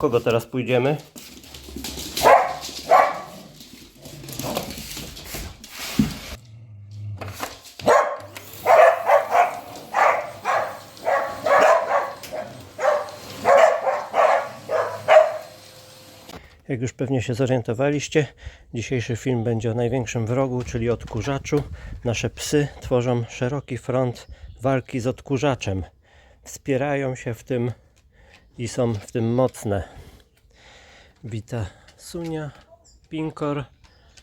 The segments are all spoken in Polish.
Kogo teraz pójdziemy? Jak już pewnie się zorientowaliście, dzisiejszy film będzie o największym wrogu, czyli odkurzaczu. Nasze psy tworzą szeroki front walki z odkurzaczem. Wspierają się w tym i są w tym mocne. Wita Sunia, Pinkor,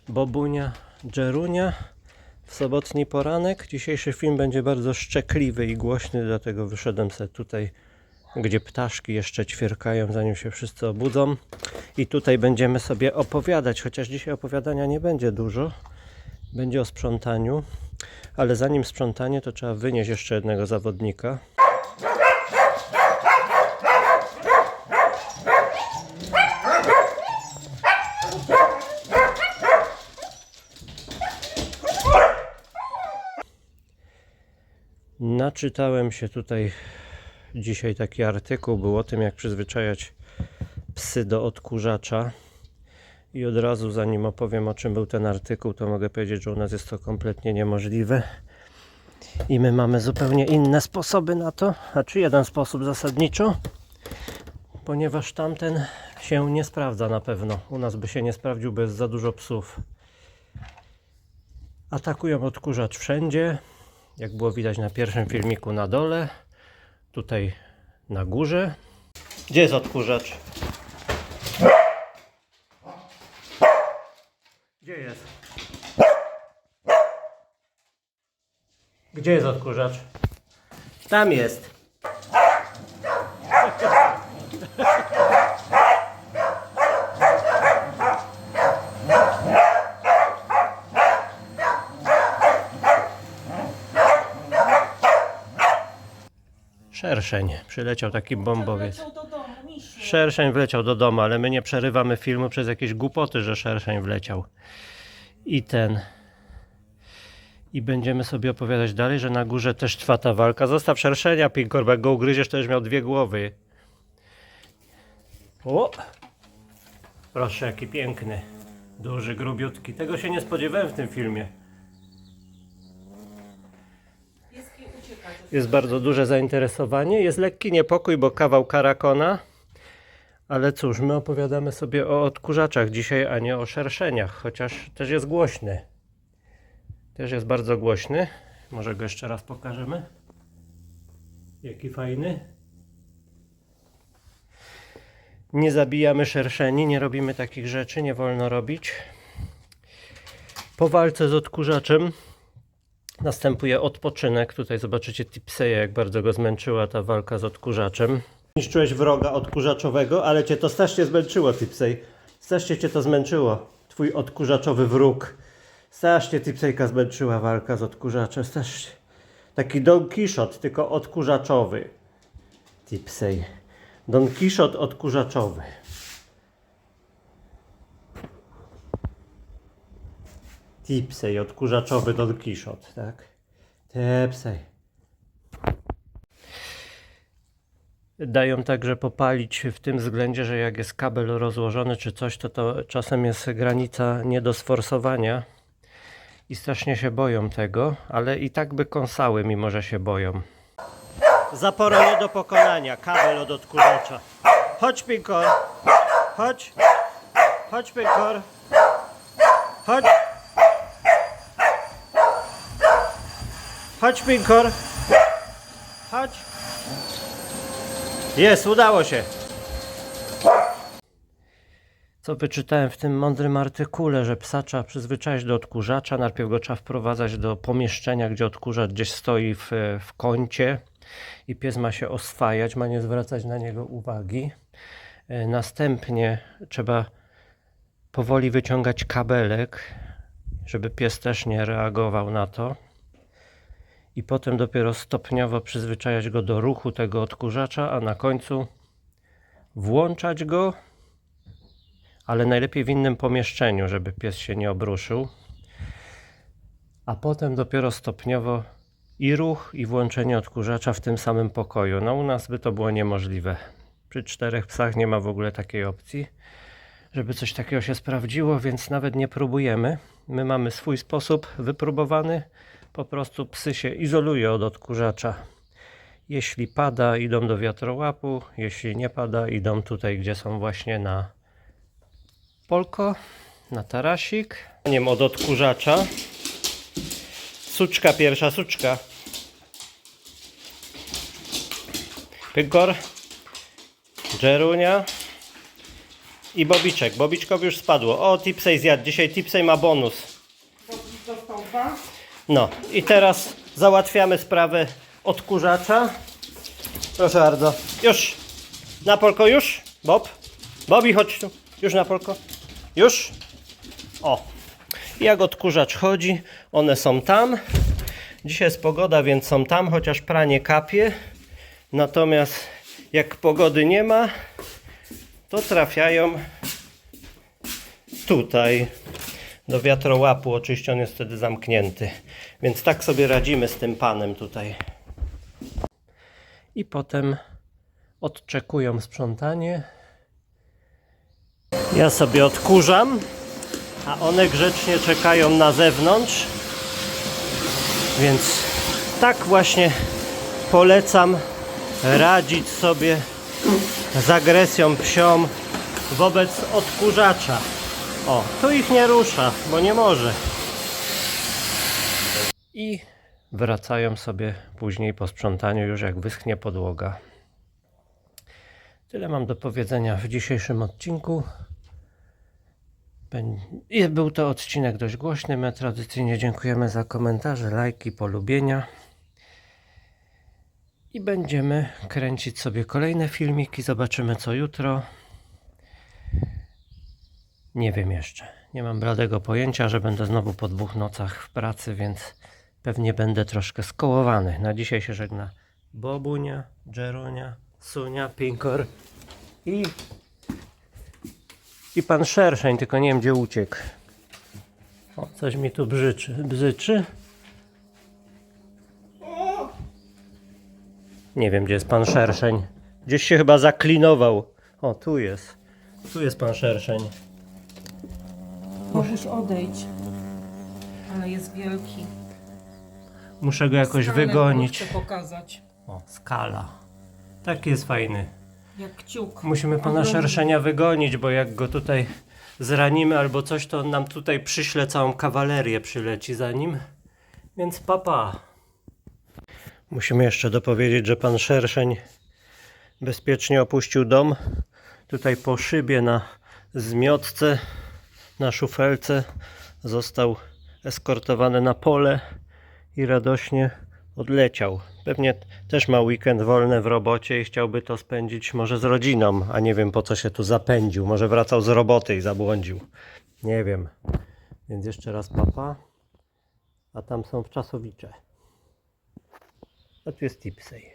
Bobunia, Dżerunia. W sobotni poranek. Dzisiejszy film będzie bardzo szczekliwy i głośny, dlatego wyszedłem sobie tutaj, gdzie ptaszki jeszcze ćwierkają, zanim się wszyscy obudzą. I tutaj będziemy sobie opowiadać, chociaż dzisiaj opowiadania nie będzie dużo. Będzie o sprzątaniu, ale zanim sprzątanie, to trzeba wynieść jeszcze jednego zawodnika. Naczytałem się tutaj dzisiaj taki artykuł był o tym, jak przyzwyczajać psy do odkurzacza. I od razu, zanim opowiem o czym był ten artykuł, to mogę powiedzieć, że u nas jest to kompletnie niemożliwe. I my mamy zupełnie inne sposoby na to, znaczy jeden sposób zasadniczo, ponieważ tamten się nie sprawdza na pewno. U nas by się nie sprawdził, bo jest za dużo psów. Atakują odkurzacz wszędzie, jak było widać na pierwszym filmiku na dole, tutaj na górze. Gdzie jest odkurzacz? Gdzie jest? Gdzie jest odkurzacz? Tam jest. Szerszeń. Przyleciał taki bombowiec. Wleciał do domu, misiu. Szerszeń wleciał do domu, ale my nie przerywamy filmu przez jakieś głupoty, że szerszeń wleciał. I ten. I będziemy sobie opowiadać dalej, że na górze też trwa ta walka. Zostaw szerszenia, Pinkor, bo jak go ugryziesz, to już miał dwie głowy. O! Proszę, jaki piękny. Duży, grubiutki. Tego się nie spodziewałem w tym filmie. Jest bardzo duże zainteresowanie. Jest lekki niepokój, bo kawał karakona. Ale cóż, my opowiadamy sobie o odkurzaczach dzisiaj, a nie o szerszeniach, chociaż też jest głośny. Też jest bardzo głośny. Może go jeszcze raz pokażemy. Jaki fajny. Nie zabijamy szerszeni, nie robimy takich rzeczy, nie wolno robić. Po walce z odkurzaczem Następuje odpoczynek. Tutaj zobaczycie Tipseja, jak bardzo go zmęczyła ta walka z odkurzaczem. Niszczyłeś wroga odkurzaczowego, ale cię to strasznie zmęczyło, Tipsej. Strasznie cię to zmęczyło. Twój odkurzaczowy wróg. Strasznie Tipsejka zmęczyła walka z odkurzaczem. Strasznie. Taki Don Quixote, tylko odkurzaczowy. Tipsej. Don Quixote odkurzaczowy. Tipsej, odkurzaczowy Don Quixote, tak? Tipsej. Dają także popalić w tym względzie, że jak jest kabel rozłożony czy coś, to to czasem jest granica nie do sforsowania i strasznie się boją tego, ale i tak by kąsały, mimo że się boją. Zapora nie do pokonania, kabel od odkurzacza. Chodź, Pinkor. Chodź. Chodź, Pinkor. Chodź. Chodź, Pinkor. Chodź. Jest, udało się. Co wyczytałem w tym mądrym artykule, że psa trzeba przyzwyczaić do odkurzacza. Najpierw go trzeba wprowadzać do pomieszczenia, gdzie odkurzacz gdzieś stoi w, w kącie i pies ma się oswajać, ma nie zwracać na niego uwagi. E, Następnie trzeba powoli wyciągać kabelek, żeby pies też nie reagował na to i potem dopiero stopniowo przyzwyczajać go do ruchu tego odkurzacza, a na końcu włączać go, ale najlepiej w innym pomieszczeniu, żeby pies się nie obruszył. A potem dopiero stopniowo i ruch, i włączenie odkurzacza w tym samym pokoju. No u nas by to było niemożliwe. Przy czterech psach nie ma w ogóle takiej opcji, żeby coś takiego się sprawdziło, więc nawet nie próbujemy. My mamy swój sposób wypróbowany. Po prostu psy się izoluje od odkurzacza. Jeśli pada, idą do wiatrołapu. Jeśli nie pada, idą tutaj, gdzie są właśnie na polko, na tarasik. Nie wiem, od odkurzacza. Suczka pierwsza, suczka. Pykor, Jerunia i Bobiczek. Bobiczkowi już spadło. O, Tipsej zjadł. Dzisiaj Tipsej ma bonus. Dostał dwa. No i teraz załatwiamy sprawę odkurzacza. Proszę bardzo. Już. Na polko już? Bob? Bobby, chodź tu. Już na polko? Już? O. Jak odkurzacz chodzi, one są tam. Dzisiaj jest pogoda, więc są tam, chociaż pranie kapie. Natomiast jak pogody nie ma, to trafiają tutaj do wiatrołapu. Oczywiście on jest wtedy zamknięty. Więc tak sobie radzimy z tym panem tutaj. I potem odczekują sprzątanie. Ja sobie odkurzam, a one grzecznie czekają na zewnątrz. Więc tak właśnie polecam radzić sobie z agresją psią wobec odkurzacza. O, tu ich nie rusza, bo nie może. I wracają sobie później po sprzątaniu, już jak wyschnie podłoga. Tyle mam do powiedzenia w dzisiejszym odcinku. Był to odcinek dość głośny. My tradycyjnie dziękujemy za komentarze, lajki, polubienia. I będziemy kręcić sobie kolejne filmiki. Zobaczymy co jutro. Nie wiem jeszcze. Nie mam bladego pojęcia, że będę znowu po dwóch nocach w pracy, więc pewnie będę troszkę skołowany. Na dzisiaj się żegna Bobunia, Jerunia, Sunia, Pinkor i i pan Szerszeń, tylko nie wiem gdzie uciekł. O, coś mi tu brzyczy. Bzyczy? Nie wiem gdzie jest pan Szerszeń. Gdzieś się chyba zaklinował. O, tu jest. Tu jest pan Szerszeń. Boguś odejdź. Ale jest wielki. Muszę go jakoś Skalę wygonić. Chcę pokazać. O, skala. Taki jest fajny. Jak kciuk. Musimy pana Ogromny. szerszenia wygonić, bo jak go tutaj zranimy albo coś, to on nam tutaj przyśle całą kawalerię przyleci za nim. Więc papa. Musimy jeszcze dopowiedzieć, że pan szerszeń bezpiecznie opuścił dom. Tutaj po szybie na zmiotce, na szufelce został eskortowany na pole i radośnie odleciał. Pewnie też ma weekend wolny w robocie i chciałby to spędzić może z rodziną, a nie wiem po co się tu zapędził. Może wracał z roboty i zabłądził. Nie wiem. Więc jeszcze raz papa. A tam są wczasowicze. A tu jest Tipsej.